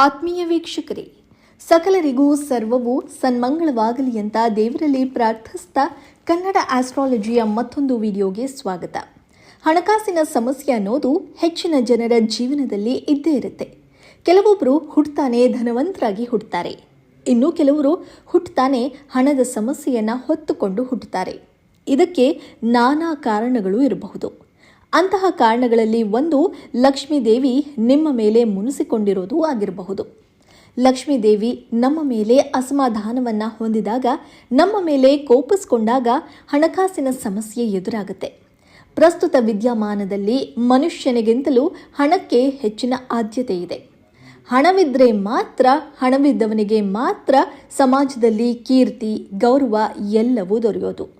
ಆತ್ಮೀಯ ವೀಕ್ಷಕರೇ, ಸಕಲರಿಗೂ ಸರ್ವವು ಸನ್ಮಂಗಳವಾಗಲಿ ಅಂತ ದೇವರಲ್ಲಿ ಪ್ರಾರ್ಥಿಸ್ತಾ ಕನ್ನಡ ಆಸ್ಟ್ರಾಲಜಿಯ ಮತ್ತೊಂದು ವಿಡಿಯೋಗೆ ಸ್ವಾಗತ. ಹಣಕಾಸಿನ ಸಮಸ್ಯೆ ಅನ್ನೋದು ಹೆಚ್ಚಿನ ಜನರ ಜೀವನದಲ್ಲಿ ಇದ್ದೇ ಇರುತ್ತೆ. ಕೆಲವೊಬ್ಬರು ಹುಟ್ತಾನೆ ಧನವಂತರಾಗಿ ಹುಟ್ಟುತ್ತಾರೆ ಇನ್ನು ಕೆಲವರು ಹುಟ್ಟುತ್ತಾನೆ ಹಣದ ಸಮಸ್ಯೆಯನ್ನು ಹೊತ್ತುಕೊಂಡು ಹುಟ್ಟುತ್ತಾರೆ ಇದಕ್ಕೆ ನಾನಾ ಕಾರಣಗಳು ಇರಬಹುದು. ಅಂತಹ ಕಾರಣಗಳಲ್ಲಿ ಒಂದು ಲಕ್ಷ್ಮೀದೇವಿ ನಿಮ್ಮ ಮೇಲೆ ಮುನಿಸಿಕೊಂಡಿರೋದು ಆಗಿರಬಹುದು. ಲಕ್ಷ್ಮೀದೇವಿ ನಮ್ಮ ಮೇಲೆ ಅಸಮಾಧಾನವನ್ನು ಹೊಂದಿದಾಗ, ನಮ್ಮ ಮೇಲೆ ಕೋಪಿಸ್ಕೊಂಡಾಗ ಹಣಕಾಸಿನ ಸಮಸ್ಯೆ ಎದುರಾಗುತ್ತೆ. ಪ್ರಸ್ತುತ ವಿದ್ಯಮಾನದಲ್ಲಿ ಮನುಷ್ಯನಿಗಿಂತಲೂ ಹಣಕ್ಕೆ ಹೆಚ್ಚಿನ ಆದ್ಯತೆ ಇದೆ. ಹಣವಿದ್ರೆ ಮಾತ್ರ, ಹಣವಿದ್ದವನಿಗೆ ಮಾತ್ರ ಸಮಾಜದಲ್ಲಿ ಕೀರ್ತಿ, ಗೌರವ ಎಲ್ಲವೂ ದೊರೆಯೋದು.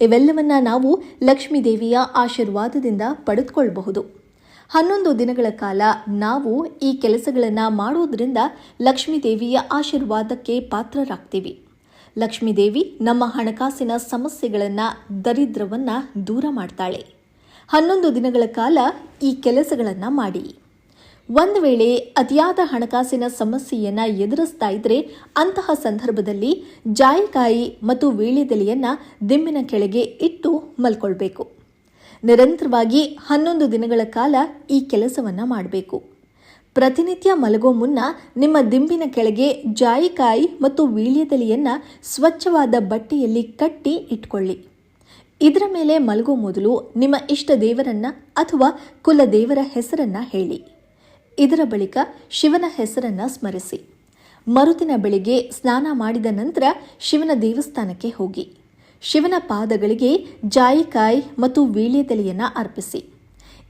ಇವೆಲ್ಲವನ್ನ ನಾವು ಲಕ್ಷ್ಮೀದೇವಿಯ ಆಶೀರ್ವಾದದಿಂದ ಪಡೆದುಕೊಳ್ಳಬಹುದು ಹನ್ನೊಂದು ದಿನಗಳ ಕಾಲ ನಾವು ಈ ಕೆಲಸಗಳನ್ನು ಮಾಡುವುದರಿಂದ ಲಕ್ಷ್ಮೀದೇವಿಯ ಆಶೀರ್ವಾದಕ್ಕೆ ಪಾತ್ರರಾಗ್ತೀವಿ. ಲಕ್ಷ್ಮೀದೇವಿ ನಮ್ಮ ಹಣಕಾಸಿನ ಸಮಸ್ಯೆಗಳನ್ನು, ದರಿದ್ರವನ್ನು ದೂರ ಮಾಡ್ತಾಳೆ. ಹನ್ನೊಂದು ದಿನಗಳ ಕಾಲ ಈ ಕೆಲಸಗಳನ್ನು ಮಾಡಿ. ಒಂದು ವೇಳೆ ಅತಿಯಾದ ಹಣಕಾಸಿನ ಸಮಸ್ಯೆಯನ್ನ ಎದುರಿಸ್ತಾ ಇದ್ರೆ ಅಂತಹ ಸಂದರ್ಭದಲ್ಲಿ ಜಾಯಿಕಾಯಿ ಮತ್ತು ವೀಳ್ಯದೆಲೆಯನ್ನ ದಿಂಬಿನ ಕೆಳಗೆ ಇಟ್ಟು ಮಲ್ಕೊಳ್ಬೇಕು. ನಿರಂತರವಾಗಿ ಹನ್ನೊಂದು ದಿನಗಳ ಕಾಲ ಈ ಕೆಲಸವನ್ನ ಮಾಡಬೇಕು. ಪ್ರತಿನಿತ್ಯ ಮಲಗೋ ಮುನ್ನ ನಿಮ್ಮ ದಿಂಬಿನ ಕೆಳಗೆ ಜಾಯಿಕಾಯಿ ಮತ್ತು ವೀಳ್ಯದೆಲೆಯನ್ನ ಸ್ವಚ್ಛವಾದ ಬಟ್ಟೆಯಲ್ಲಿ ಕಟ್ಟಿ ಇಟ್ಕೊಳ್ಳಿ. ಇದರ ಮೇಲೆ ಮಲಗೋ ಮೊದಲು ನಿಮ್ಮ ಇಷ್ಟ ದೇವರನ್ನ ಅಥವಾ ಕುಲದೇವರ ಹೆಸರನ್ನ ಹೇಳಿ. ಇದರ ಬಳಿಕ ಶಿವನ ಹೆಸರನ್ನ ಸ್ಮರಿಸಿ. ಮರುದಿನ ಬೆಳಿಗ್ಗೆ ಸ್ನಾನ ಮಾಡಿದ ನಂತರ ಶಿವನ ದೇವಸ್ಥಾನಕ್ಕೆ ಹೋಗಿ. ಶಿವನ ಪಾದಗಳಿಗೆ ಜಾಯಿಕಾಯಿ ಮತ್ತು ವೀಳ್ಯದೆಲೆಯನ್ನು ಅರ್ಪಿಸಿ.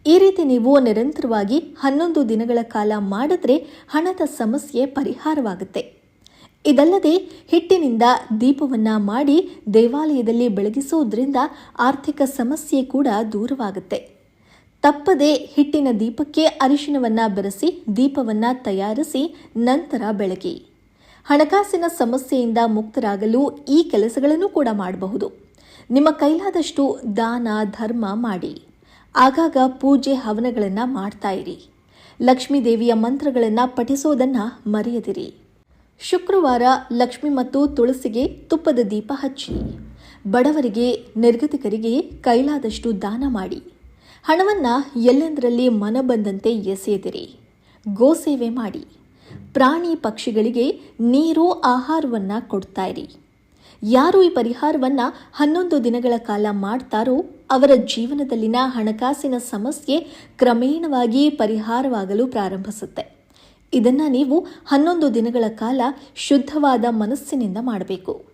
ಈ ರೀತಿ ನೀವು ನಿರಂತರವಾಗಿ ಹನ್ನೊಂದು ದಿನಗಳ ಕಾಲ ಮಾಡಿದ್ರೆ ಹಣದ ಸಮಸ್ಯೆ ಪರಿಹಾರವಾಗುತ್ತೆ. ಇದಲ್ಲದೆ ಹಿಟ್ಟಿನಿಂದ ದೀಪವನ್ನ ಮಾಡಿ ದೇವಾಲಯದಲ್ಲಿ ಬೆಳಗಿಸೋದ್ರಿಂದ ಆರ್ಥಿಕ ಸಮಸ್ಯೆ ಕೂಡ ದೂರವಾಗುತ್ತೆ. ತಪ್ಪದೆ ಹಿಟ್ಟಿನ ದೀಪಕ್ಕೆ ಅರಿಶಿನವನ್ನ ಬೆರೆಸಿ ದೀಪವನ್ನ ತಯಾರಿಸಿ ನಂತರ ಬೆಳಗಿ. ಹಣಕಾಸಿನ ಸಮಸ್ಯೆಯಿಂದ ಮುಕ್ತರಾಗಲು ಈ ಕೆಲಸಗಳನ್ನು ಕೂಡ ಮಾಡಬಹುದು. ನಿಮ್ಮ ಕೈಲಾದಷ್ಟು ದಾನ, ಧರ್ಮ ಮಾಡಿ. ಆಗಾಗ ಪೂಜೆ ಹವನಗಳನ್ನು ಮಾಡ್ತಾ ಇರಿ. ಲಕ್ಷ್ಮೀ ದೇವಿಯ ಮಂತ್ರಗಳನ್ನು ಪಠಿಸೋದನ್ನು ಮರೆಯದಿರಿ. ಶುಕ್ರವಾರ ಲಕ್ಷ್ಮಿ ಮತ್ತು ತುಳಸಿಗೆ ತುಪ್ಪದ ದೀಪ ಹಚ್ಚಿ. ಬಡವರಿಗೆ, ನಿರ್ಗತಿಕರಿಗೆ ಕೈಲಾದಷ್ಟು ದಾನ ಮಾಡಿ. ಹಣವನ್ನು ಎಲ್ಲೆಂದರಲ್ಲಿ ಮನ ಬಂದಂತೆ ಎಸೆಯದಿರಿ ಗೋಸೇವೆ ಮಾಡಿ. ಪ್ರಾಣಿ ಪಕ್ಷಿಗಳಿಗೆ ನೀರು, ಆಹಾರವನ್ನು ಕೊಡ್ತಾ ಇರಿ. ಯಾರು ಈ ಪರಿಹಾರವನ್ನು ಹನ್ನೊಂದು ದಿನಗಳ ಕಾಲ ಮಾಡ್ತಾರೋ ಅವರ ಜೀವನದಲ್ಲಿನ ಹಣಕಾಸಿನ ಸಮಸ್ಯೆ ಕ್ರಮೇಣವಾಗಿ ಪರಿಹಾರವಾಗಲು ಪ್ರಾರಂಭಿಸುತ್ತೆ. ಇದನ್ನು ನೀವು ಹನ್ನೊಂದು ದಿನಗಳ ಕಾಲ ಶುದ್ಧವಾದ ಮನಸ್ಸಿನಿಂದ ಮಾಡಬೇಕು.